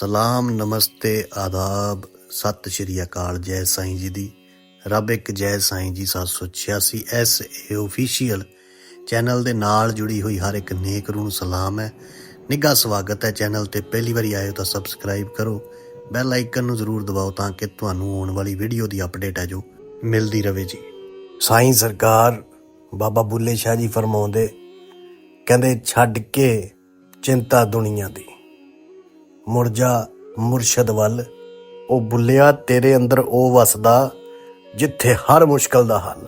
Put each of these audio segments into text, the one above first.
ਸਲਾਮ, ਨਮਸਤੇ, ਆਦਾਬ। ਸਤਿ ਸ਼੍ਰੀ ਅਕਾਲ, ਜੈ ਸਾਈਂ ਜੀ ਦੀ। ਰੱਬ ਇੱਕ ਜੈ ਸਾਈਂ ਜੀ 786 ਐਸ ਏ ਅਫੀਸ਼ੀਅਲ ਚੈਨਲ ਦੇ ਨਾਲ ਜੁੜੀ ਹੋਈ ਹਰ ਇੱਕ ਨੇਕ ਰੂਹ ਨੂੰ ਸਲਾਮ ਹੈ। ਨਿੱਘਾ ਸਵਾਗਤ ਹੈ ਚੈਨਲ ਤੇ। ਪਹਿਲੀ ਵਾਰੀ ਆਏ ਹੋ ਤਾਂ ਸਬਸਕ੍ਰਾਈਬ ਕਰੋ। ਬੈਲ ਆਈਕਨ ਨੂੰ ਜ਼ਰੂਰ ਦਬਾਓ ਤਾਂ ਕਿ ਤੁਹਾਨੂੰ ਆਉਣ ਵਾਲੀ ਵੀਡੀਓ ਦੀ ਅਪਡੇਟ ਹੈ ਜੋ ਮਿਲਦੀ ਰਹੇ ਜੀ। ਸਾਈਂ ਸਰਕਾਰ ਬਾਬਾ ਬੁੱਲੇ ਸ਼ਾਹ ਜੀ ਫਰਮਾਉਂਦੇ, ਕਹਿੰਦੇ, ਛੱਡ ਕੇ ਚਿੰਤਾ ਦੁਨੀਆ ਦੀ। ਮੁੜ ਜਾ ਮੁਰਸ਼ਦ ਵੱਲ, ਉਹ ਬੁੱਲਿਆ, ਤੇਰੇ ਅੰਦਰ ਉਹ ਵਸਦਾ ਜਿੱਥੇ ਹਰ ਮੁਸ਼ਕਲ ਦਾ ਹੱਲ।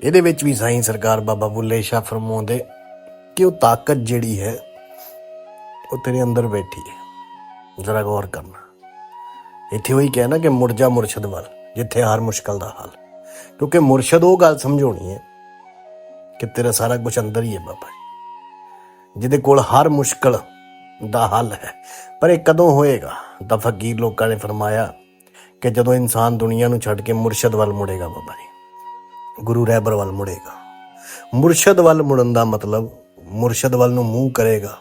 ਇਹਦੇ ਵਿੱਚ ਵੀ ਸਾਈਂ ਸਰਕਾਰ ਬਾਬਾ ਬੁੱਲੇ ਸ਼ਾਹ ਫਰਮਾਉਂਦੇ, ਕਿ ਉਹ ਤਾਕਤ ਜਿਹੜੀ ਹੈ, ਉਹ ਤੇਰੇ ਅੰਦਰ ਬੈਠੀ ਹੈ। ਜ਼ਰਾ ਗੌਰ ਕਰਨਾ। ਇੱਥੇ ਉਹੀ ਕਹਿਣਾ ਕਿ ਮੁੜ ਜਾ ਮੁਰਸ਼ਦ ਵੱਲ, ਜਿੱਥੇ ਹਰ ਮੁਸ਼ਕਲ ਦਾ ਹੱਲ। ਕਿਉਂਕਿ ਮੁਰਸ਼ਦ ਉਹ ਗੱਲ ਸਮਝਾਉਣੀ ਹੈ ਕਿ ਤੇਰਾ ਸਾਰਾ ਕੁਝ ਅੰਦਰ ਹੀ ਹੈ ਬਾਬਾ ਜੀ। ਜਿਹਦੇ ਕੋਲ ਹਰ ਮੁਸ਼ਕਲ ਦਾ ਹੱਲ ਹੈ ਪਰ ਇਹ ਕਦੋਂ ਹੋਏਗਾ? ਤਾਂ ਫਕੀਰ ਲੋਕਾਂ ਨੇ ਫਰਮਾਇਆ ਕਿ ਜਦੋਂ ਇਨਸਾਨ ਦੁਨੀਆ ਨੂੰ ਛੱਡ ਕੇ ਮੁਰਸ਼ਦ ਵੱਲ ਮੁੜੇਗਾ ਬਾਬਾ ਜੀ, ਗੁਰੂ ਰਹਿਬਰ ਵੱਲ ਮੁੜੇਗਾ। ਮੁਰਸ਼ਦ ਵੱਲ ਮੁੜਨ ਦਾ ਮਤਲਬ ਮੁਰਸ਼ਦ ਵੱਲ ਨੂੰ ਮੂੰਹ ਕਰੇਗਾ,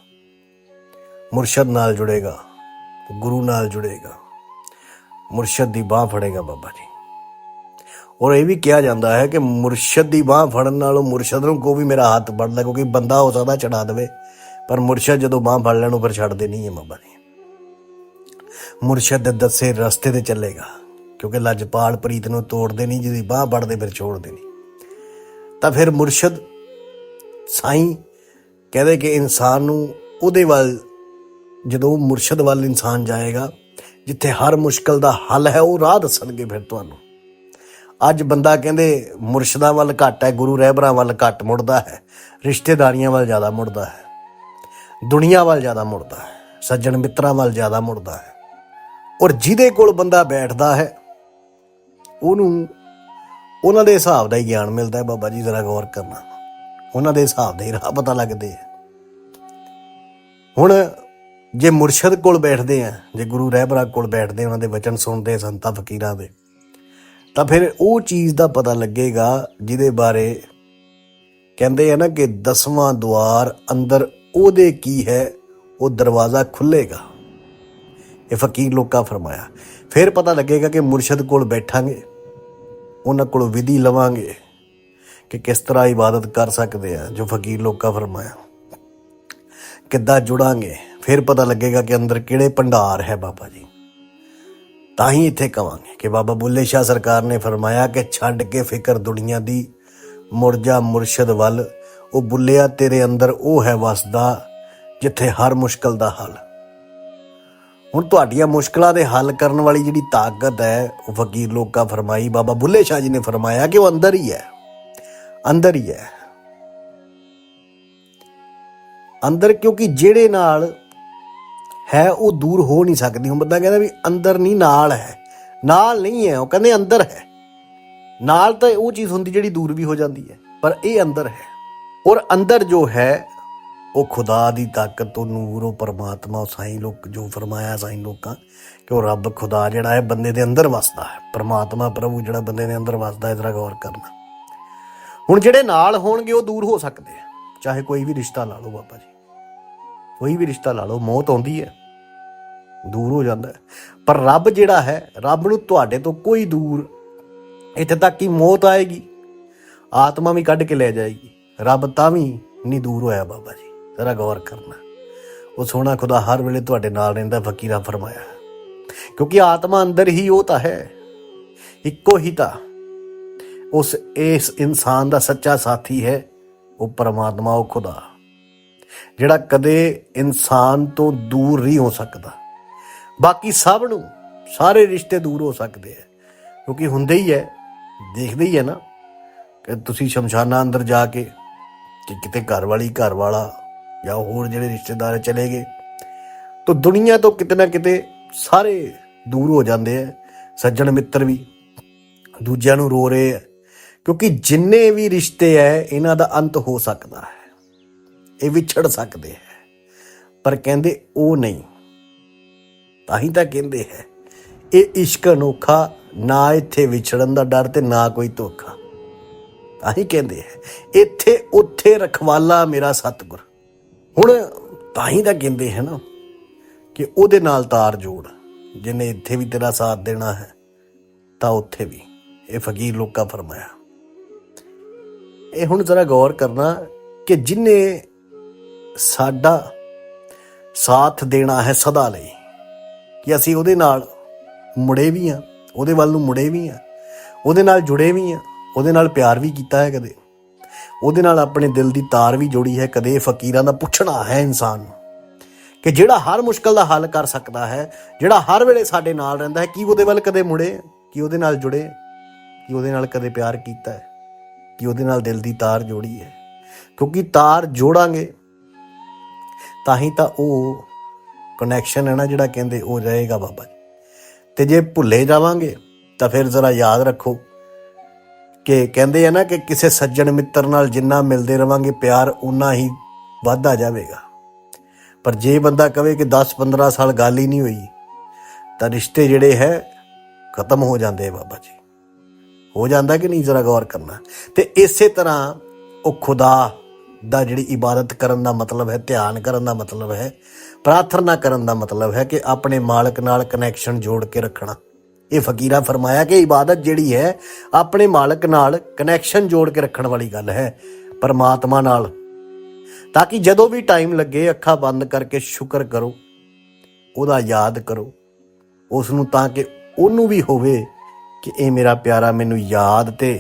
ਮੁਰਸ਼ਦ ਨਾਲ ਜੁੜੇਗਾ, ਗੁਰੂ ਨਾਲ ਜੁੜੇਗਾ, ਮੁਰਸ਼ਦ ਦੀ ਬਾਹ ਫੜੇਗਾ ਬਾਬਾ ਜੀ। ਔਰ ਇਹ ਵੀ ਕਿਹਾ ਜਾਂਦਾ ਹੈ ਕਿ ਮੁਰਸ਼ਦ ਦੀ ਬਾਹ ਫੜਨ ਨਾਲੋਂ ਮੁਰਸ਼ਦ ਨੂੰ ਕੋਈ ਵੀ ਮੇਰਾ ਹੱਥ ਫੜ ਲੈ ਕਿਉਂਕਿ ਬੰਦਾ ਹੋ ਸਕਦਾ ਚੜਾ ਦੇਵੇ, ਪਰ ਮੁਰਸ਼ਦ ਜਦੋਂ ਬਾਹ ਫੜ ਲੈਣ, ਉਹ ਫਿਰ ਛੱਡਦੇ ਨਹੀਂ ਹੈ ਬਾਬਾ ਜੀ। ਮੁਰਸ਼ਦ ਦੇ ਦੱਸੇ ਰਸਤੇ ਤੇ ਚੱਲੇਗਾ, ਕਿਉਂਕਿ ਲਜਪਾਲ ਪ੍ਰੀਤ ਨੂੰ ਤੋੜਦੇ ਨਹੀਂ, ਜਿਹਦੀ ਬਾਹ ਵੜਦੇ ਫਿਰ ਛੋੜਦੇ ਨਹੀਂ। ਤਾਂ ਫਿਰ ਮੁਰਸ਼ਦ ਸਾਈਂ ਕਹਿੰਦੇ ਕਿ ਇਨਸਾਨ ਨੂੰ ਉਹਦੇ ਵੱਲ, ਜਦੋਂ ਮੁਰਸ਼ਦ ਵੱਲ ਇਨਸਾਨ ਜਾਏਗਾ, ਜਿੱਥੇ ਹਰ ਮੁਸ਼ਕਲ ਦਾ ਹੱਲ ਹੈ, ਉਹ ਰਾਹ ਦੱਸਣਗੇ ਫਿਰ ਤੁਹਾਨੂੰ। ਅੱਜ ਬੰਦਾ ਕਹਿੰਦੇ ਮੁਰਸ਼ਦਾਂ ਵੱਲ ਘੱਟ ਹੈ, ਗੁਰੂ ਰਹਿਬਰਾਂ ਵੱਲ ਘੱਟ ਮੁੜਦਾ ਹੈ, ਰਿਸ਼ਤੇਦਾਰੀਆਂ ਵੱਲ ਜ਼ਿਆਦਾ ਮੁੜਦਾ ਹੈ, ਦੁਨੀਆ ਵੱਲ ਜ਼ਿਆਦਾ ਮੁੜਦਾ ਹੈ, ਸੱਜਣ ਮਿੱਤਰਾਂ ਵੱਲ ਜ਼ਿਆਦਾ ਮੁੜਦਾ ਹੈ। ਔਰ ਜਿਹਦੇ ਕੋਲ ਬੰਦਾ ਬੈਠਦਾ ਹੈ, ਉਹਨੂੰ ਉਹਨਾਂ ਦੇ ਹਿਸਾਬ ਦਾ ਹੀ ਗਿਆਨ ਮਿਲਦਾ ਹੈ ਬਾਬਾ ਜੀ, ਜ਼ਰਾ ਗੌਰ ਕਰਨਾ। ਉਹਨਾਂ ਦੇ ਹਿਸਾਬ ਦੇ ਹੀ ਰਾਹ ਪਤਾ ਲੱਗਦੇ ਆ ਹੁਣ ਜੇ ਮੁਰਸ਼ਦ ਕੋਲ ਬੈਠਦੇ ਆ, ਜੇ ਗੁਰੂ ਰਹਿਬਰਾਂ ਕੋਲ ਬੈਠਦੇ ਉਹਨਾਂ ਦੇ ਵਚਨ ਸੁਣਦੇ ਸੰਤਾਂ ਫਕੀਰਾਂ ਦੇ, ਤਾਂ ਫਿਰ ਉਹ ਚੀਜ਼ ਦਾ ਪਤਾ ਲੱਗੇਗਾ ਜਿਹਦੇ ਬਾਰੇ ਕਹਿੰਦੇ ਆ ਨਾ ਕਿ ਦਸਵਾਂ ਦੁਆਰ ਅੰਦਰ ਉਹਦੇ ਕੀ ਹੈ, ਉਹ ਦਰਵਾਜ਼ਾ ਖੁੱਲੇਗਾ। ਇਹ ਫਕੀਰ ਲੋਕਾਂ ਫਰਮਾਇਆ। ਫਿਰ ਪਤਾ ਲੱਗੇਗਾ ਕਿ ਮੁਰਸ਼ਦ ਕੋਲ ਬੈਠਾਂਗੇ, ਉਹਨਾਂ ਕੋਲ ਵਿਧੀ ਲਵਾਂਗੇ ਕਿ ਕਿਸ ਤਰ੍ਹਾਂ ਇਬਾਦਤ ਕਰ ਸਕਦੇ ਆ, ਜੋ ਫਕੀਰ ਲੋਕਾਂ ਫਰਮਾਇਆ। ਕਿੱਦਾਂ ਜੁੜਾਂਗੇ, ਫਿਰ ਪਤਾ ਲੱਗੇਗਾ ਕਿ ਅੰਦਰ ਕਿਹੜੇ ਭੰਡਾਰ ਹੈ ਬਾਬਾ ਜੀ। ਤਾਂ ਹੀ ਇੱਥੇ ਕਵਾਂਗੇ ਕਿ ਬਾਬਾ ਬੁੱਲੇ ਸ਼ਾਹ ਸਰਕਾਰ ਨੇ ਫਰਮਾਇਆ ਕਿ ਛੱਡ ਕੇ ਫਿਕਰ ਦੁਨੀਆ ਦੀ ਮੁੜ ਮੁਰਸ਼ਦ ਵੱਲ, ਉਹ ਬੁੱਲਿਆ ਤੇਰੇ ਅੰਦਰ ਉਹ ਹੈ ਵਸਦਾ, ਜਿੱਥੇ ਹਰ ਮੁਸ਼ਕਲ ਦਾ ਹੱਲ। ਹੁਣ ਤੁਹਾਡੀਆਂ ਮੁਸ਼ਕਲਾਂ ਦੇ ਹੱਲ ਕਰਨ ਵਾਲੀ ਜਿਹੜੀ ਤਾਕਤ ਹੈ, ਉਹ ਫਕੀਰ ਲੋਕਾਂ ਫਰਮਾਈ, ਬਾਬਾ ਬੁੱਲੇ ਸ਼ਾਹ ਜੀ ਨੇ ਫਰਮਾਇਆ ਕਿ ਉਹ ਅੰਦਰ ਹੀ ਹੈ। ਅੰਦਰ ਹੀ ਹੈ। ਅੰਦਰ ਕਿਉਂਕਿ ਜਿਹੜੇ ਨਾਲ ਹੈ, ਉਹ ਦੂਰ ਹੋ ਨਹੀਂ ਸਕਦੀ। ਹੁਣ ਬੰਦਾ ਕਹਿੰਦਾ ਵੀ ਅੰਦਰ ਨਹੀਂ, ਨਾਲ ਹੈ। ਨਾਲ ਨਹੀਂ ਹੈ, ਉਹ ਕਹਿੰਦੇ ਅੰਦਰ ਹੈ। ਨਾਲ ਤਾਂ ਉਹ ਚੀਜ਼ ਹੁੰਦੀ ਜਿਹੜੀ ਦੂਰ ਵੀ ਹੋ ਜਾਂਦੀ ਹੈ, ਪਰ ਇਹ ਅੰਦਰ ਹੈ। ਔਰ ਅੰਦਰ ਜੋ ਹੈ ਉਹ ਖੁਦਾ ਦੀ ਤਾਕਤ ਉਹ ਨੂਰ, ਉਹ ਪਰਮਾਤਮਾ, ਉਹ ਸਾਈਂ ਲੋਕ, ਜੋ ਫਰਮਾਇਆ ਸਾਈਂ ਲੋਕਾਂ, ਕਿ ਉਹ ਰੱਬ ਖੁਦਾ ਜਿਹੜਾ ਹੈ ਬੰਦੇ ਦੇ ਅੰਦਰ ਵਸਦਾ ਹੈ। ਪਰਮਾਤਮਾ ਪ੍ਰਭੂ ਜਿਹੜਾ ਬੰਦੇ ਦੇ ਅੰਦਰ ਵਸਦਾ ਹੈ ਜਰਾ ਗੌਰ ਕਰਨਾ। ਹੁਣ ਜਿਹੜੇ ਨਾਲ ਹੋਣਗੇ, ਉਹ ਦੂਰ ਹੋ ਸਕਦੇ ਆ। ਚਾਹੇ ਕੋਈ ਵੀ ਰਿਸ਼ਤਾ ਲਾ ਲਓ ਬਾਬਾ ਜੀ। ਕੋਈ ਵੀ ਰਿਸ਼ਤਾ ਲਾ ਲਓ, ਮੌਤ ਆਉਂਦੀ ਹੈ। ਦੂਰ ਹੋ ਜਾਂਦਾ ਪਰ ਰੱਬ ਜਿਹੜਾ ਹੈ, ਰੱਬ ਨੂੰ ਤੁਹਾਡੇ ਤੋਂ ਕੋਈ ਦੂਰ, ਇੱਥੇ ਤੱਕ ਕਿ ਮੌਤ ਆਏਗੀ। ਆਤਮਾ ਵੀ ਕੱਢ ਕੇ ਲੈ ਜਾਏਗੀ। ਰੱਬ ਤਾਂ ਵੀ ਨਹੀਂ ਦੂਰ ਹੋਇਆ ਬਾਬਾ ਜੀ। ਜ਼ਰਾ ਗੌਰ ਕਰਨਾ। ਉਹ ਸੋਹਣਾ ਖੁਦਾ ਹਰ ਵੇਲੇ ਤੁਹਾਡੇ ਨਾਲ ਰਹਿੰਦਾ ਫਕੀਰਾ ਫਰਮਾਇਆ ਕਿਉਂਕਿ ਆਤਮਾ ਅੰਦਰ ਹੀ ਉਹ ਤਾਂ ਹੈ। ਇੱਕੋ ਹੀ ਤਾਂ ਉਸ, ਇਸ ਇਨਸਾਨ ਦਾ ਸੱਚਾ ਸਾਥੀ ਹੈ, ਉਹ ਪਰਮਾਤਮਾ, ਉਹ ਖੁਦਾ। ਜਿਹੜਾ ਕਦੇ ਇਨਸਾਨ ਤੋਂ ਦੂਰ ਨਹੀਂ ਹੋ ਸਕਦਾ। ਬਾਕੀ ਸਭ ਨੂੰ, ਸਾਰੇ ਰਿਸ਼ਤੇ ਦੂਰ ਹੋ ਸਕਦੇ ਆ ਕਿਉਂਕਿ ਹੁੰਦੇ ਹੀ ਹੈ, ਦੇਖਦੇ ਹੀ ਹੈ ਨਾ, ਕਿ ਤੁਸੀਂ ਸ਼ਮਸ਼ਾਨਾਂ ਅੰਦਰ ਜਾ ਕੇ, ਕਿ ਕਿਤੇ ਘਰ ਵਾਲੀ, ਘਰ ਵਾਲਾ ਜਾਂ ਹੋਰ ਜਿਹੜੇ ਰਿਸ਼ਤੇਦਾਰ ਚਲੇ ਗਏ, ਤਾਂ ਦੁਨੀਆ ਤੋਂ ਕਿਤੇ ਨਾ ਕਿਤੇ ਸਾਰੇ ਦੂਰ ਹੋ ਜਾਂਦੇ ਆ, ਸੱਜਣ ਮਿੱਤਰ ਵੀ ਦੂਜਿਆਂ ਨੂੰ ਰੋ ਰਹੇ ਆ, ਕਿਉਂਕਿ ਜਿੰਨੇ ਵੀ ਰਿਸ਼ਤੇ ਐ, ਇਹਨਾਂ ਦਾ ਅੰਤ ਹੋ ਸਕਦਾ ਹੈ, ਇਹ ਵਿਛੜ ਸਕਦੇ ਹੈ। ਪਰ ਕਹਿੰਦੇ ਉਹ ਨਹੀਂ, ਤਾਂ ਹੀ ਤਾਂ ਕਹਿੰਦੇ ਹੈ, ਇਹ ਇਸ਼ਕ ਅਨੋਖਾ ਨਾ ਇੱਥੇ ਵਿਛੜਨ ਦਾ ਡਰ ਤੇ ਨਾ ਕੋਈ ਧੋਖਾ, ਤਾਂ ਹੀ ਕਹਿੰਦੇ ਹੈ, ਇੱਥੇ ਉੱਥੇ ਰਖਵਾਲਾ ਮੇਰਾ ਸਤਿਗੁਰ। ਹੁਣ ਤਾਂ ਹੀ ਤਾਂ ਕਹਿੰਦੇ ਹੈ ਨਾ ਕਿ ਉਹਦੇ ਨਾਲ ਤਾਰ ਜੋੜ, ਜਿਹਨੇ ਇੱਥੇ ਵੀ ਤੇਰਾ ਸਾਥ ਦੇਣਾ ਹੈ, ਤਾਂ ਉੱਥੇ ਵੀ, ਇਹ ਫਕੀਰ ਲੋਕਾਂ ਫਰਮਾਇਆ। ਇਹ ਹੁਣ ਜ਼ਰਾ ਗੌਰ ਕਰਨਾ ਕਿ ਜਿਨੇ ਸਾਡਾ ਸਾਥ ਦੇਣਾ ਹੈ ਸਦਾ ਲਈ, ਕਿ ਅਸੀਂ ਉਹਦੇ ਨਾਲ ਮੁੜੇ ਵੀ ਆ ਉਹਦੇ ਵੱਲ ਨੂੰ ਮੁੜੇ ਵੀ ਆ ਉਹਦੇ ਨਾਲ ਜੁੜੇ ਵੀ ਆ ਉਹਦੇ ਨਾਲ ਪਿਆਰ ਵੀ ਕੀਤਾ ਹੈ ਕਦੇ। ਉਹਦੇ ਨਾਲ ਆਪਣੇ ਦਿਲ ਦੀ ਤਾਰ ਵੀ ਜੋੜੀ ਹੈ, ਕਦੇ ਫਕੀਰਾਂ ਦਾ ਪੁੱਛਣਾ ਹੈ ਇਨਸਾਨ ਨੂੰ ਕਿ ਜਿਹੜਾ ਹਰ ਮੁਸ਼ਕਲ ਦਾ ਹੱਲ ਕਰ ਸਕਦਾ ਹੈ, ਜਿਹੜਾ ਹਰ ਵੇਲੇ ਸਾਡੇ ਨਾਲ ਰਹਿੰਦਾ ਹੈ, ਕੀ ਉਹਦੇ ਵੱਲ ਕਦੇ ਮੁੜੇ, ਕੀ ਉਹਦੇ ਨਾਲ ਜੁੜੇ, ਕੀ ਉਹਦੇ ਨਾਲ ਕਦੇ ਪਿਆਰ ਕੀਤਾ ਹੈ, ਕਿ ਉਹਦੇ ਨਾਲ ਦਿਲ ਦੀ ਤਾਰ ਜੋੜੀ ਹੈ। ਕਿਉਂਕਿ ਤਾਰ ਜੋੜਾਂਗੇ, ਤਾਂ ਹੀ ਤਾਂ ਉਹ ਕਨੈਕਸ਼ਨ ਹੈ ਨਾ ਜਿਹੜਾ ਕਹਿੰਦੇ ਉਹ ਰਹੇਗਾ ਬਾਬਾ ਜੀ। ਤੇ ਜੇ ਭੁੱਲੇ ਜਾਵਾਂਗੇ, ਤਾਂ ਫਿਰ ਜ਼ਰਾ ਯਾਦ ਰੱਖੋ ਕਿ ਕਹਿੰਦੇ ਆ ਨਾ ਕਿ ਕਿਸੇ ਸੱਜਣ ਮਿੱਤਰ ਨਾਲ ਜਿੰਨਾ ਮਿਲਦੇ ਰਵਾਂਗੇ, ਪਿਆਰ ਉਨਾ ਹੀ ਵੱਧਦਾ ਜਾਵੇਗਾ। ਪਰ ਜੇ ਬੰਦਾ ਕਵੇ ਕਿ 10-15 ਸਾਲ ਗੱਲ ਹੀ ਨਹੀਂ ਹੋਈ, ਤਾਂ ਰਿਸ਼ਤੇ ਜਿਹੜੇ ਹੈ, ਖਤਮ ਹੋ ਜਾਂਦੇ ਬਾਬਾ ਜੀ। ਹੋ ਜਾਂਦਾ ਕਿ ਨਹੀਂ ਜ਼ਰਾ ਗੌਰ ਕਰਨਾ? ਤੇ ਇਸੇ ਤਰ੍ਹਾਂ ਉਹ ਖੁਦਾ ਦਾ ਜਿਹੜੀ ਇਬਾਦਤ ਕਰਨ ਦਾ ਮਤਲਬ ਹੈ, ਧਿਆਨ ਕਰਨ ਦਾ ਮਤਲਬ ਹੈ, ਪ੍ਰਾਰਥਨਾ ਕਰਨ ਦਾ ਮਤਲਬ ਹੈ ਕਿ ਆਪਣੇ ਮਾਲਕ ਨਾਲ ਕਨੈਕਸ਼ਨ ਜੋੜ ਕੇ ਰੱਖਣਾ। ਇਹ ਫਕੀਰਾ ਫਰਮਾਇਆ ਕਿ ਇਬਾਦਤ ਜਿਹੜੀ ਹੈ, ਆਪਣੇ ਮਾਲਕ ਨਾਲ ਕਨੈਕਸ਼ਨ ਜੋੜ ਕੇ ਰੱਖਣ ਵਾਲੀ ਗੱਲ ਹੈ, ਪਰਮਾਤਮਾ ਨਾਲ। ਤਾਂ ਕਿ ਜਦੋਂ ਵੀ ਟਾਈਮ ਲੱਗੇ, ਅੱਖਾਂ ਬੰਦ ਕਰਕੇ ਸ਼ੁਕਰ ਕਰੋ, ਉਹਦਾ ਯਾਦ ਕਰੋ ਉਸ ਨੂੰ ਤਾਂ ਕਿ ਉਹਨੂੰ ਵੀ ਹੋਵੇ ਕਿ ਇਹ ਮੇਰਾ ਪਿਆਰਾ ਮੈਨੂੰ ਯਾਦ ਤੇ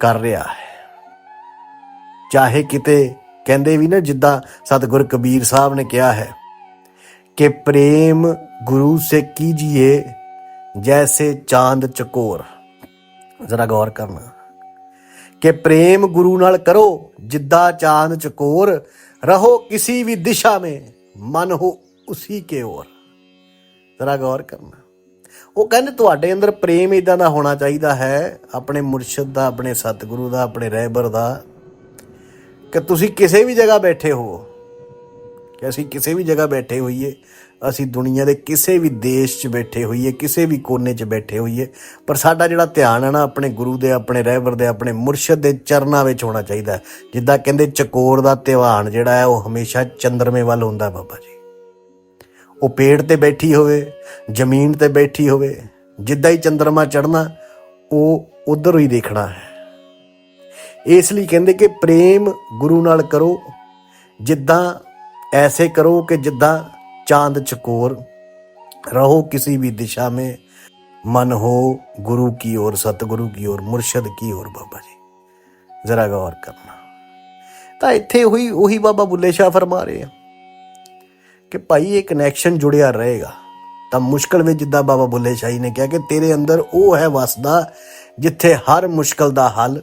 ਕਰ ਰਿਹਾ ਹੈ। ਚਾਹੇ ਕਿਤੇ ਕਹਿੰਦੇ ਵੀ ਨਾ, ਜਿੱਦਾਂ ਸਤਿਗੁਰ ਕਬੀਰ ਸਾਹਿਬ ਨੇ ਕਿਹਾ ਹੈ ਕਿ ਪ੍ਰੇਮ ਗੁਰੂ ਸੇ ਕੀਜੀਏ ਜੈਸੇ ਚਾਂਦ ਚਕੋਰ। ਜ਼ਰਾ ਗੌਰ ਕਰਨਾ। ਕਿ ਪ੍ਰੇਮ ਗੁਰੂ ਨਾਲ ਕਰੋ, ਜਿੱਦਾਂ ਚਾਂਦ ਚਕੋਰ, ਰਹੋ ਕਿਸੇ ਵੀ ਦਿਸ਼ਾ ਮੇ, ਮਨ ਹੋ ਉਸੀ ਕੇ ਔਰ। ਜ਼ਰਾ ਗੌਰ ਕਰਨਾ। ਉਹ ਕਹਿੰਦੇ ਤੁਹਾਡੇ ਅੰਦਰ ਪ੍ਰੇਮ ਇਦਾਂ ਦਾ ਹੋਣਾ ਚਾਹੀਦਾ ਹੈ, ਆਪਣੇ ਮੁਰਸ਼ਿਦ ਦਾ, ਆਪਣੇ ਸਤਿਗੁਰੂ ਦਾ, ਆਪਣੇ ਰਹਿਬਰ ਦਾ, ਕਿ ਤੁਸੀਂ ਕਿਸੇ ਵੀ ਜਗ੍ਹਾ ਬੈਠੇ ਹੋ। ਕਿ ਅਸੀਂ ਕਿਸੇ ਵੀ ਜਗ੍ਹਾ ਬੈਠੇ ਹੋਈਏ। ਅਸੀਂ ਦੁਨੀਆ ਦੇ ਕਿਸੇ ਵੀ ਦੇਸ਼ 'ਚ ਬੈਠੇ ਹੋਈਏ, ਕਿਸੇ ਵੀ ਕੋਨੇ 'ਚ ਬੈਠੇ ਹੋਈਏ, ਪਰ ਸਾਡਾ ਜਿਹੜਾ ਧਿਆਨ ਹੈ ਨਾ, ਆਪਣੇ ਗੁਰੂ ਦੇ, ਆਪਣੇ ਰਹਿਬਰ ਦੇ, ਆਪਣੇ ਮੁਰਸ਼ਿਦ ਦੇ ਚਰਨਾਂ ਵਿੱਚ ਹੋਣਾ ਚਾਹੀਦਾ ਜਿੱਦਾਂ ਕਹਿੰਦੇ ਚਕੋਰ ਦਾ ਧਿਆਨ ਜਿਹੜਾ ਹੈ, ਉਹ ਹਮੇਸ਼ਾ ਚੰਦਰਮੇ ਵੱਲ ਹੁੰਦਾ ਬਾਬਾ ਜੀ। ਉਹ ਪੇੜ ਤੇ ਬੈਠੀ ਹੋਵੇ, ਜ਼ਮੀਨ ਤੇ ਬੈਠੀ ਹੋਵੇ, ਜਿੱਦਾਂ ਹੀ ਚੰਦਰਮਾ ਚੜਨਾ ਉਹ ਉਧਰ ਹੀ ਦੇਖਣਾ ਹੈ। ਇਸ ਲਈ ਕਹਿੰਦੇ ਕਿ ਪ੍ਰੇਮ ਗੁਰੂ ਨਾਲ ਕਰੋ, ਜਿੱਦਾਂ ਐਸੇ ਕਰੋ ਕਿ ਜਿੱਦਾਂ चांद चकोर रहो किसी भी दिशा में मन हो गुरु की ओर ਸਤਿਗੁਰੂ की ओर ਮੁਰਸ਼ਦ की ओर ਬਾਬਾ ਜੀ। ਜ਼ਰਾ ਗੌਰ ਕਰਨਾ। ਤਾਂ ਇੱਥੇ ਉਹੀ ਉਹੀ ਬਾਬਾ ਬੁੱਲੇ ਸ਼ਾਹ ਫਰਮਾ ਰਹੇ ਆ ਕਿ ਭਾਈ ਇਹ ਕਨੈਕਸ਼ਨ ਜੁੜਿਆ ਰਹੇਗਾ। ਤਾਂ ਮੁਸ਼ਕਲ ਵਿੱਚ ਜਿੱਦਾਂ ਬਾਬਾ ਬੁੱਲੇ ਸ਼ਾਹੀ ਨੇ ਕਿਹਾ ਕਿ ਤੇਰੇ ਅੰਦਰ ਉਹ ਹੈ ਵਸਦਾ ਜਿੱਥੇ ਹਰ ਮੁਸ਼ਕਲ ਦਾ ਹੱਲ।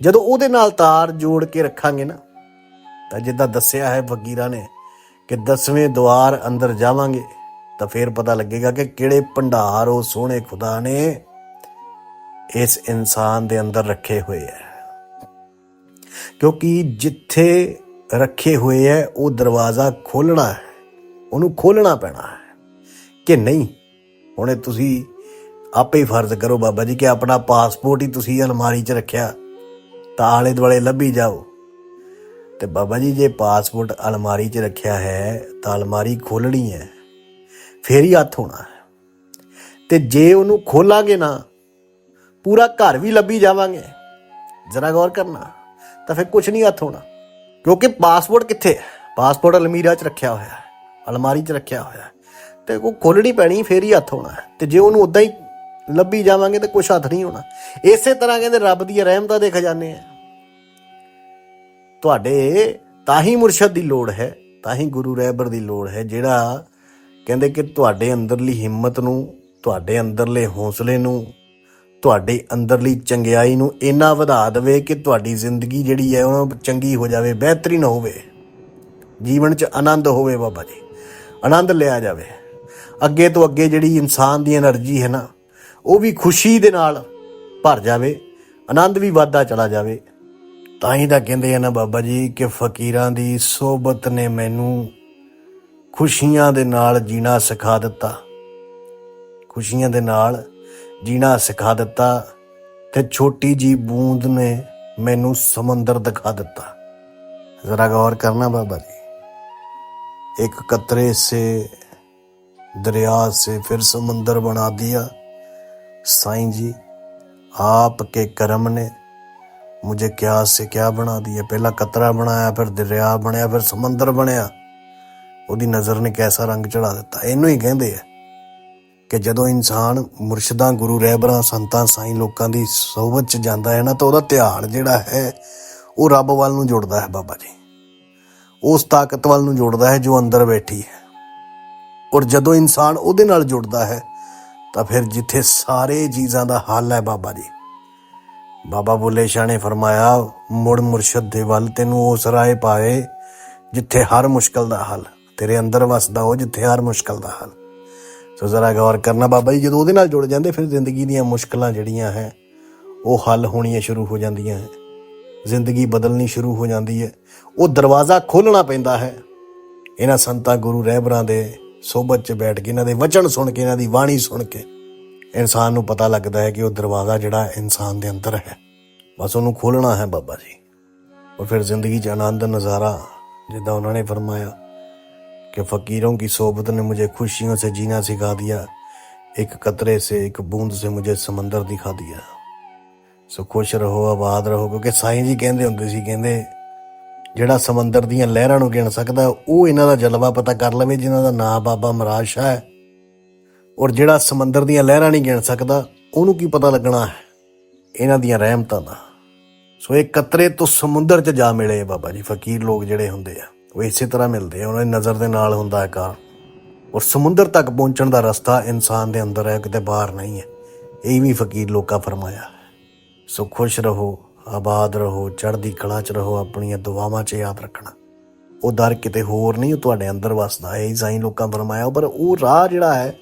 ਜਦੋਂ ਉਹਦੇ ਨਾਲ ਤਾਰ ਜੋੜ ਕੇ ਰੱਖਾਂਗੇ ਨਾ, ਤਾਂ ਜਿੱਦਾਂ ਦੱਸਿਆ ਹੈ ਫਕੀਰਾਂ ਨੇ ਕਿ ਦਸਵੇਂ ਦਵਾਰ ਅੰਦਰ ਜਾਵਾਂਗੇ, ਤਾਂ ਫਿਰ ਪਤਾ ਲੱਗੇਗਾ ਕਿ ਕਿਹੜੇ ਭੰਡਾਰ ਉਹ ਸੋਹਣੇ ਖੁਦਾ ਨੇ ਇਸ ਇਨਸਾਨ ਦੇ ਅੰਦਰ ਰੱਖੇ ਹੋਏ ਹੈ। ਕਿਉਂਕਿ ਜਿੱਥੇ ਰੱਖੇ ਹੋਏ ਹੈ, ਉਹ ਦਰਵਾਜ਼ਾ ਖੋਲਣਾ ਹੈ, ਉਹਨੂੰ ਖੋਲਣਾ ਪੈਣਾ ਹੈ। ਕਿ ਨਹੀਂ, ਹੁਣੇ ਤੁਸੀਂ ਆਪੇ ਹੀ ਫਰਜ਼ ਕਰੋ ਬਾਬਾ ਜੀ ਕਿ ਆਪਣਾ ਪਾਸਪੋਰਟ ਹੀ ਤੁਸੀਂ ਅਲਮਾਰੀ 'ਚ ਰੱਖਿਆ, ਤਾਂ ਆਲੇ ਦੁਆਲੇ ਲੱਭੀ ਜਾਓ। ਤੇ ਬਾਬਾ ਜੀ, ਜੇ ਪਾਸਪੋਰਟ ਅਲਮਾਰੀ 'ਚ ਰੱਖਿਆ ਹੈ ਤਾਂ ਅਲਮਾਰੀ ਖੋਲਣੀ ਹੈ, ਫੇਰ ਹੀ ਹੱਥ ਹੋਣਾ ਹੈ। ਤੇ ਜੇ ਉਹਨੂੰ ਖੋਲਾਂਗੇ ਨਾ, ਪੂਰਾ ਘਰ ਵੀ ਲੱਭੀ ਜਾਵਾਂਗੇ। ਜ਼ਰਾ ਗੌਰ ਕਰਨਾ, ਤਾਂ ਫਿਰ ਕੁਝ ਨਹੀਂ ਹੱਥ ਹੋਣਾ। ਕਿਉਂਕਿ ਪਾਸਪੋਰਟ ਕਿੱਥੇ ਹੈ? ਪਾਸਪੋਰਟ ਅਲਮੀਰਾ 'ਚ ਰੱਖਿਆ ਹੋਇਆ ਹੈ, ਅਲਮਾਰੀ 'ਚ ਰੱਖਿਆ ਹੋਇਆ ਹੈ। ਤੇ ਉਹ ਖੋਲਣੀ ਪੈਣੀ, ਫੇਰ ਹੀ ਹੱਥ ਹੋਣਾ ਹੈ। ਤੇ ਜੇ ਉਹਨੂੰ ਉਦਾਂ ਹੀ ਲੱਭੀ ਜਾਵਾਂਗੇ ਤੇ ਕੁਝ ਹੱਥ ਨਹੀਂ ਹੋਣਾ। ਇਸੇ ਤਰ੍ਹਾਂ ਕਹਿੰਦੇ ਰੱਬ ਦੀਆਂ ਰਹਿਮਤਾਂ ਦੇ ਖਜ਼ਾਨੇ ਆ। ਤੁਹਾਡੇ ਤਾਂ ਹੀ ਮੁਰਸ਼ਦ ਦੀ ਲੋੜ ਹੈ ਤਾਂ ਹੀ ਗੁਰੂ ਰਹਿਬਰ ਦੀ ਲੋੜ ਹੈ, ਜਿਹੜਾ ਕਹਿੰਦੇ ਕਿ ਤੁਹਾਡੇ ਅੰਦਰਲੀ ਹਿੰਮਤ ਨੂੰ, ਤੁਹਾਡੇ ਅੰਦਰਲੇ ਹੌਸਲੇ ਨੂੰ, ਤੁਹਾਡੇ ਅੰਦਰਲੀ ਚੰਗਿਆਈ ਨੂੰ ਇੰਨਾ ਵਧਾ ਦੇਵੇ ਕਿ ਤੁਹਾਡੀ ਜ਼ਿੰਦਗੀ ਜਿਹੜੀ ਹੈ ਉਹ ਚੰਗੀ ਹੋ ਜਾਵੇ, ਬਿਹਤਰੀਨ ਹੋਵੇ। ਜੀਵਨ 'ਚ ਆਨੰਦ ਹੋਵੇ ਬਾਬਾ ਜੀ, ਆਨੰਦ ਲਿਆ ਜਾਵੇ। ਅੱਗੇ ਤੋਂ ਅੱਗੇ ਜਿਹੜੀ ਇਨਸਾਨ ਦੀ એનર્ਜੀ ਹੈ ਨਾ, ਉਹ ਵੀ ਖੁਸ਼ੀ ਦੇ ਨਾਲ ਭਰ ਜਾਵੇ, ਆਨੰਦ ਵੀ ਵਾਧਾ ਚਲਾ ਜਾਵੇ। ਤਾਂ ਹੀ ਤਾਂ ਕਹਿੰਦੇ ਆ ਨਾ ਬਾਬਾ ਜੀ ਕਿ ਫਕੀਰਾਂ ਦੀ ਸੋਬਤ ਨੇ ਮੈਨੂੰ ਖੁਸ਼ੀਆਂ ਦੇ ਨਾਲ ਜੀਣਾ ਸਿਖਾ ਦਿੱਤਾ ਖੁਸ਼ੀਆਂ ਦੇ ਨਾਲ ਜੀਣਾ ਸਿਖਾ ਦਿੱਤਾ ਤੇ ਛੋਟੀ ਜੀ ਬੂੰਦ ਨੇ ਮੈਨੂੰ ਸਮੁੰਦਰ ਦਿਖਾ ਦਿੱਤਾ ਜ਼ਰਾ ਗੌਰ ਕਰਨਾ ਬਾਬਾ ਜੀ ਇੱਕ ਕਤਰੇ ਸੇ दरिया से फिर समुंदर बना दिया साईं जी आपके करम ने मुझे क्या से क्या बना दिया पहला कतरा बनाया फिर ਦਰਿਆ ਬਣਿਆ ਫਿਰ ਸਮੁੰਦਰ ਬਣਿਆ ਉਹਦੀ ਨਜ਼ਰ ਨੇ ਕੈਸਾ ਰੰਗ ਚੜਾ ਦਿੱਤਾ ਇਹਨੂੰ ਹੀ ਕਹਿੰਦੇ ਆ ਕਿ ਜਦੋਂ ਇਨਸਾਨ ਮੁਰਸ਼ਿਦਾਂ ਗੁਰੂ ਰਹਿਬਰਾਂ ਸੰਤਾਂ ਸਾਈਂ ਲੋਕਾਂ ਦੀ ਸੋਭਤ ਚ ਜਾਂਦਾ ਹੈ ਨਾ ਤਾਂ ਉਹਦਾ ਧਿਆਨ ਜਿਹੜਾ ਹੈ ਉਹ ਰੱਬ ਵੱਲ ਨੂੰ ਜੁੜਦਾ ਹੈ ਬਾਬਾ ਜੀ ਉਸ ਤਾਕਤ ਵੱਲ ਨੂੰ ਜੁੜਦਾ ਹੈ ਜੋ ਅੰਦਰ ਬੈਠੀ ਹੈ ਔਰ ਜਦੋਂ ਇਨਸਾਨ ਉਹਦੇ ਨਾਲ ਜੁੜਦਾ ਹੈ ਤਾਂ ਫਿਰ ਜਿੱਥੇ ਸਾਰੇ ਚੀਜ਼ਾਂ ਦਾ ਹੱਲ ਹੈ ਬਾਬਾ ਜੀ ਬਾਬਾ ਬੁੱਲੇ ਸ਼ਾਹ ਨੇ ਫਰਮਾਇਆ, ਮੁੜ ਮੁਰਸ਼ਦ ਦੇ ਵੱਲ ਤੈਨੂੰ ਉਸ ਰਾਏ ਪਾਏ ਜਿੱਥੇ ਹਰ ਮੁਸ਼ਕਲ ਦਾ ਹੱਲ, ਤੇਰੇ ਅੰਦਰ ਵਸਦਾ ਉਹ ਜਿੱਥੇ ਹਰ ਮੁਸ਼ਕਲ ਦਾ ਹੱਲ। ਸੋ ਜ਼ਰਾ ਗੌਰ ਕਰਨਾ ਬਾਬਾ ਜੀ, ਜਦੋਂ ਉਹਦੇ ਨਾਲ ਜੁੜ ਜਾਂਦੇ, ਫਿਰ ਜ਼ਿੰਦਗੀ ਦੀਆਂ ਮੁਸ਼ਕਲਾਂ ਜਿਹੜੀਆਂ ਹੈ, ਉਹ ਹੱਲ ਹੋਣੀਆਂ ਸ਼ੁਰੂ ਹੋ ਜਾਂਦੀਆਂ ਹੈ। ਜ਼ਿੰਦਗੀ ਬਦਲਣੀ ਸ਼ੁਰੂ ਹੋ ਜਾਂਦੀ ਹੈ। ਉਹ ਦਰਵਾਜ਼ਾ ਖੋਲਣਾ ਪੈਂਦਾ ਹੈ। ਇਹਨਾਂ ਸੰਤਾਂ ਗੁਰੂ ਰਹਿਬਰਾਂ ਦੇ ਸੋਬਤ 'ਚ ਬੈਠ ਕੇ, ਇਹਨਾਂ ਦੇ ਵਚਨ ਸੁਣ ਕੇ, ਇਹਨਾਂ ਦੀ ਬਾਣੀ ਸੁਣ ਕੇ ਇਨਸਾਨ ਨੂੰ ਪਤਾ ਲੱਗਦਾ ਹੈ ਕਿ ਉਹ ਦਰਵਾਜ਼ਾ ਜਿਹੜਾ ਇਨਸਾਨ ਦੇ ਅੰਦਰ ਹੈ ਬਸ ਉਹਨੂੰ ਖੋਲਣਾ ਹੈ ਬਾਬਾ ਜੀ और फिर जिंदगी का आनंद नज़ारा जिदा उन्होंने फरमाया कि फ़कीरों की सोबत ने मुझे खुशियों से जीना सिखा दिया एक कतरे से एक बूंद से मुझे समंदर दिखा दिया ਸੋ ਖੁਸ਼ ਰਹੋ ਆਬਾਦ ਰਹੋ ਕਿਉਂਕਿ ਸਾਈਂ ਜੀ ਕਹਿੰਦੇ ਹੁੰਦੇ ਸੀ ਕਹਿੰਦੇ ਜਿਹੜਾ ਸਮੁੰਦਰ ਦੀਆਂ ਲਹਿਰਾਂ ਨੂੰ ਗਿਣ ਸਕਦਾ ਉਹ ਇਹਨਾਂ ਦਾ ਜਲਵਾ ਪਤਾ ਕਰ ਲਵੇ ਜਿਨ੍ਹਾਂ ਦਾ ਨਾਮ ਬਾਬਾ ਮਹਾਰਾਜ ਸ਼ਾਹ ਹੈ ਔਰ ਜਿਹੜਾ ਸਮੁੰਦਰ ਦੀਆਂ ਲਹਿਰਾਂ ਨਹੀਂ ਗਿਣ ਸਕਦਾ, ਉਹਨੂੰ ਕੀ ਪਤਾ ਲੱਗਣਾ ਹੈ? ਇਹਨਾਂ ਦੀਆਂ ਰਹਿਮਤਾਂ ਦਾ। ਸੋ ਇਹ ਕਤਰੇ ਤੋਂ ਸਮੁੰਦਰ 'ਚ ਜਾ ਮਿਲੇ ਬਾਬਾ ਜੀ, ਫਕੀਰ ਲੋਕ ਜਿਹੜੇ ਹੁੰਦੇ ਆ, ਉਹ ਇਸੇ ਤਰ੍ਹਾਂ ਮਿਲਦੇ ਆ, ਉਹਨਾਂ ਦੀ ਨਜ਼ਰ ਦੇ ਨਾਲ ਹੁੰਦਾ ਹੈ ਕਾਰ। ਔਰ ਸਮੁੰਦਰ ਤੱਕ ਪਹੁੰਚਣ ਦਾ ਰਸਤਾ ਇਨਸਾਨ ਦੇ ਅੰਦਰ ਹੈ ਕਿਤੇ ਬਾਹਰ ਨਹੀਂ ਹੈ। ਇਹ ਵੀ ਫਕੀਰ ਲੋਕਾਂ ਫਰਮਾਇਆ ਸੋ ਖੁਸ਼ ਰਹੋ, ਆਬਾਦ ਰਹੋ, ਚੜ੍ਹਦੀ ਕਲਾ 'ਚ ਰਹੋ, ਆਪਣੀਆਂ ਦੁਆਵਾਂ 'ਚ ਯਾਦ ਰੱਖਣਾ। ਉਹ ਦਰ ਕਿਤੇ ਹੋਰ ਨਹੀਂ, ਉਹ ਤੁਹਾਡੇ ਅੰਦਰ ਵਸਦਾ ਹੈ, ਇਹ ਸਾਈਂ ਲੋਕਾਂ ਫਰਮਾਇਆ। ਪਰ ਉਹ ਰਾਹ ਜਿਹੜਾ ਹੈ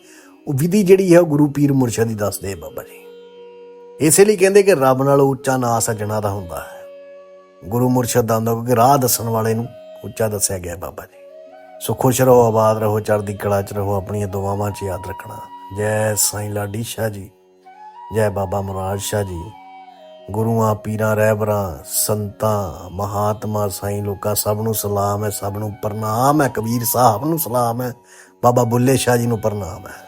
ਉਹ ਵਿਧੀ ਜਿਹੜੀ ਹੈ ਉਹ ਗੁਰੂ ਪੀਰ ਮੁਰਸ਼ਿਦ ਹੀ ਦੱਸਦੇ ਆ ਬਾਬਾ ਜੀ। ਇਸੇ ਲਈ ਕਹਿੰਦੇ ਕਿ ਰੱਬ ਨਾਲੋਂ ਉੱਚਾ ਨਾ ਸੱਜਣਾ ਦਾ ਹੁੰਦਾ ਹੈ। ਗੁਰੂ ਮੁਰਸ਼ਦ ਦਾ ਹੁੰਦਾ ਕਿਉਂਕਿ ਰਾਹ ਦੱਸਣ ਵਾਲੇ ਨੂੰ ਉੱਚਾ ਦੱਸਿਆ ਗਿਆ ਬਾਬਾ ਜੀ। ਸੋ ਖੁਸ਼ ਰਹੋ, ਆਬਾਦ ਰਹੋ, ਚੜ੍ਹਦੀ ਕਲਾ 'ਚ ਰਹੋ, ਆਪਣੀਆਂ ਦੁਆਵਾਂ 'ਚ ਯਾਦ ਰੱਖਣਾ। ਜੈ ਸਾਈਂ ਲਾਡੀ ਸ਼ਾਹ ਜੀ, ਜੈ ਬਾਬਾ ਮਹਾਰਾਜ ਸ਼ਾਹ ਜੀ। ਗੁਰੂਆਂ, ਪੀਰਾਂ, ਰਹਿਬਰਾਂ, ਸੰਤਾਂ, ਮਹਾਤਮਾ, ਸਾਈਂ ਲੋਕਾਂ, ਸਭ ਨੂੰ ਸਲਾਮ ਹੈ, ਸਭ ਨੂੰ ਪ੍ਰਣਾਮ ਹੈ, ਕਬੀਰ ਸਾਹਿਬ ਨੂੰ ਸਲਾਮ ਹੈ, ਬਾਬਾ ਬੁੱਲੇ ਸ਼ਾਹ ਜੀ ਨੂੰ ਪ੍ਰਣਾਮ ਹੈ।